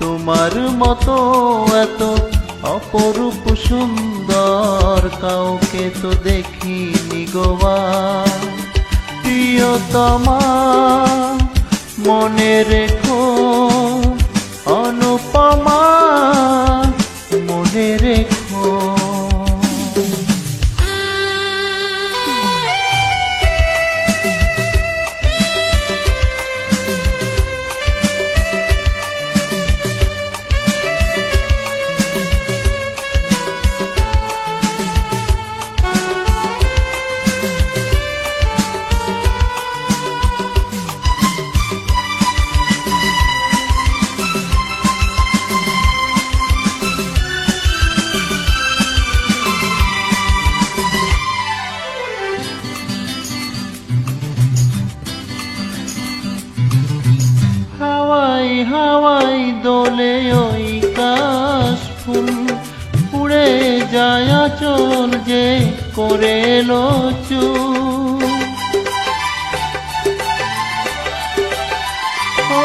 তোমার মতো এত অপরূপ সুন্দর কাউকে তো দেখিনি গোয়া প্রিয়তমা, মনে রেখো, অনুপমা, মনে রেখো হাওয়াই দোলে ওই কাশ ফুল উড়ে যায় চল যে করে এলো চুপ। ও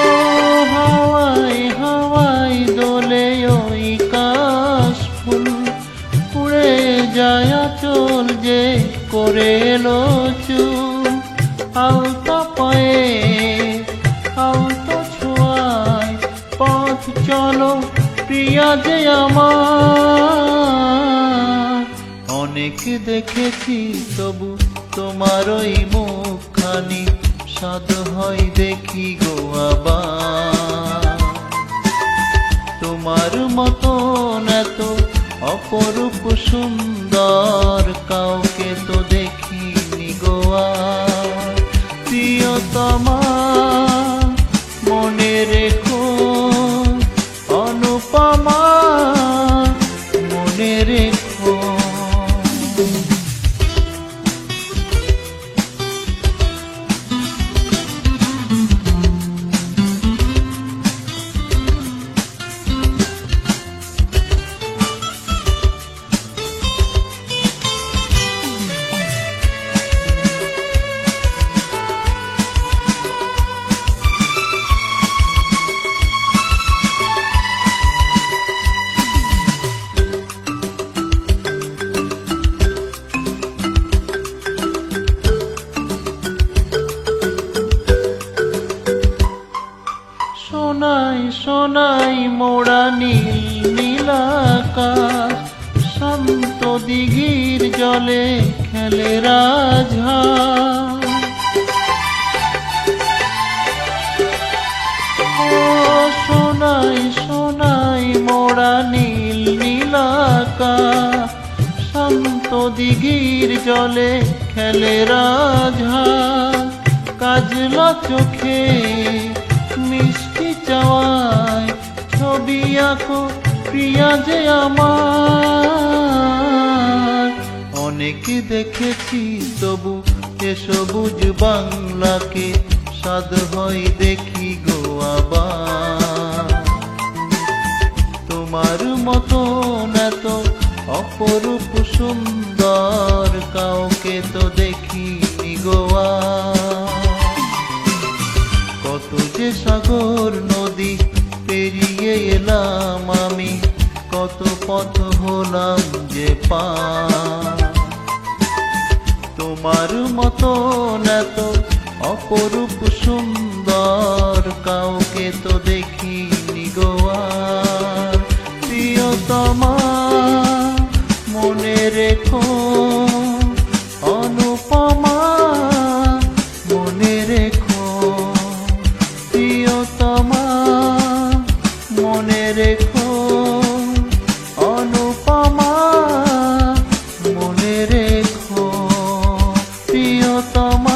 হাওয়াই হাওয়াই দোলে ওই কাশ ফুল উড়ে যায় চল যে করে এলো। আলতা আমার। অনেক দেখেছি তবু তোমার ওই মুখখানি সাদ হয় দেখি গো তোমার মতন এত অপরূপ সুন্দর কাউকে তো দেখিনি গোয়া প্রিয়তমা সোনাই মোড়া নীল নীলাকাশ। শান্ত দিঘির জলে খেলে রাজা সোনাই সোনাই মোড়া নীল নীলাকাশ। শান্ত দিঘির জলে খেলে রাজা কাজলা চোখে মিষ্টি চাওয়ায় আঁকো প্রিয়া যে আমার। অনেক দেখেছি, তবু এ সবুজ বাংলাকে সাদ হয় দেখি গো তোমার মতন এত অপরূপ সুন্দর, কাউকে তো দেখিনি গোয়া কত যে সাগর, নদী পেরিয়ে এলাম আমি, কত পথ হলাম যে পা তোমার মতন এত অপরূপ সুন্দর, কাউকে তো প্রিয়তমা, মনে রেখো, অনুপমা, মনে রেখো। প্রিয়তমা soma